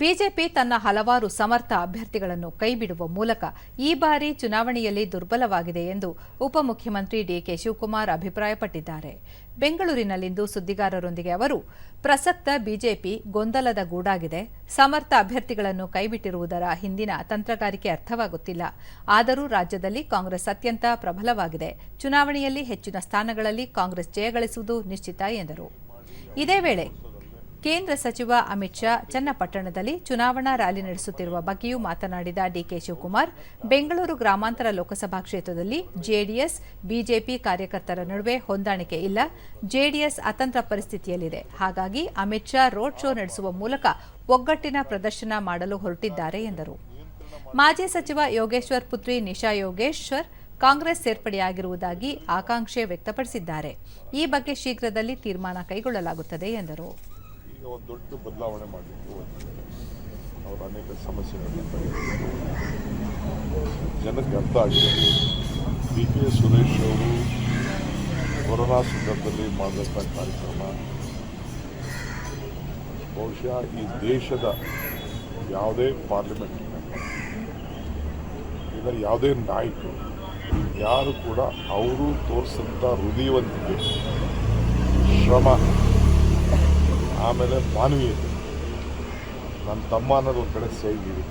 BJP ತನ್ನ ಹಲವಾರು ಸಮರ್ಥ ಅಭ್ಯರ್ಥಿಗಳನ್ನು ಕೈಬಿಡುವ ಮೂಲಕ ಈ ಬಾರಿ ಚುನಾವಣೆಯಲ್ಲಿ ದುರ್ಬಲವಾಗಿದೆ ಎಂದು ಉಪಮುಖ್ಯಮಂತ್ರಿ ಡಿಕೆ ಶಿವಕುಮಾರ್ ಅಭಿಪ್ರಾಯಪಟ್ಟಿದ್ದಾರೆ. ಬೆಂಗಳೂರಿನಲ್ಲಿಂದು ಸುದ್ದಿಗಾರರೊಂದಿಗೆ ಅವರು, ಪ್ರಸಕ್ತ ಬಿಜೆಪಿ ಗೊಂದಲದ ಗೂಡಾಗಿದೆ. ಸಮರ್ಥ ಅಭ್ಯರ್ಥಿಗಳನ್ನು ಕೈಬಿಟ್ಟಿರುವುದರ ಹಿಂದಿನ ತಂತ್ರಗಾರಿಕೆ ಅರ್ಥವಾಗುತ್ತಿಲ್ಲ. ಆದರೂ ರಾಜ್ಯದಲ್ಲಿ ಕಾಂಗ್ರೆಸ್ ಅತ್ಯಂತ ಪ್ರಬಲವಾಗಿದೆ. ಚುನಾವಣೆಯಲ್ಲಿ ಹೆಚ್ಚಿನ ಸ್ಥಾನಗಳಲ್ಲಿ ಕಾಂಗ್ರೆಸ್ ಜಯಗಳಿಸುವುದು ನಿಶ್ಚಿತ ಎಂದರು. ಇದೇ ವೇಳೆ ಕೇಂದ್ರ ಸಚಿವ ಅಮಿತ್ ಶಾ ಚನ್ನಪಟ್ಟಣದಲ್ಲಿ ಚುನಾವಣಾ ರ್ಯಾಲಿ ನಡೆಸುತ್ತಿರುವ ಬಗ್ಗೆಯೂ ಮಾತನಾಡಿದ ಡಿಕೆ ಶಿವಕುಮಾರ್, ಬೆಂಗಳೂರು ಗ್ರಾಮಾಂತರ ಲೋಕಸಭಾ ಕ್ಷೇತ್ರದಲ್ಲಿ ಜೆಡಿಎಸ್, ಬಿಜೆಪಿ ಕಾರ್ಯಕರ್ತರ ನಡುವೆ ಹೊಂದಾಣಿಕೆ ಇಲ್ಲ, ಜೆಡಿಎಸ್ ಅತಂತ್ರ ಪರಿಸ್ಥಿತಿಯಲ್ಲಿದೆ. ಹಾಗಾಗಿ ಅಮಿತ್ ಶಾ ರೋಡ್ ಶೋ ನಡೆಸುವ ಮೂಲಕ ಒಗ್ಗಟ್ಟಿನ ಪ್ರದರ್ಶನ ಮಾಡಲು ಹೊರಟಿದ್ದಾರೆ ಎಂದರು. ಮಾಜಿ ಸಚಿವ ಯೋಗೇಶ್ವರ್ ಪುತ್ರಿ ನಿಶಾ ಯೋಗೇಶ್ವರ್ ಕಾಂಗ್ರೆಸ್ ಸೇರ್ಪಡೆಯಾಗಿರುವುದಾಗಿ ಆಕಾಂಕ್ಷೆ ವ್ಯಕ್ತಪಡಿಸಿದ್ದಾರೆ. ಈ ಬಗ್ಗೆ ಶೀಘ್ರದಲ್ಲಿ ತೀರ್ಮಾನ ಕೈಗೊಳ್ಳಲಾಗುತ್ತದೆ ಎಂದರು. ಈಗ ಒಂದು ದೊಡ್ಡ ಬದಲಾವಣೆ ಮಾಡಲಿಕ್ಕೆ ಅವರ ಅನೇಕ ಸಮಸ್ಯೆಗಳನ್ನು. ಜನಕ್ಕೆ ಅರ್ಥ ಆಗಿದೆ ಡಿ ಕೆ ಸುರೇಶ್ ಅವರು ಕೊರೋನಾ ಸಂದರ್ಭದಲ್ಲಿ ಮಾಡಿದಂಥ ಕಾರ್ಯಕ್ರಮ, ಬಹುಶಃ ಈ ದೇಶದ ಯಾವುದೇ ಪಾರ್ಲಿಮೆಂಟ್ ಇಲ್ಲ, ಯಾವುದೇ ನಾಯಕರು, ಯಾರು ಕೂಡ ಅವರು ತೋರಿಸಿದಂಥ ಹೃದಯವಂತಿಕೆ, ಶ್ರಮ ಆಮೇಲೆ ಮಾನವೀಯತೆ. ನನ್ನ ತಮ್ಮ ಅನ್ನೋದು ಒಂದು ಕಡೆ ಸೇರಿದ್ದೀವಿ.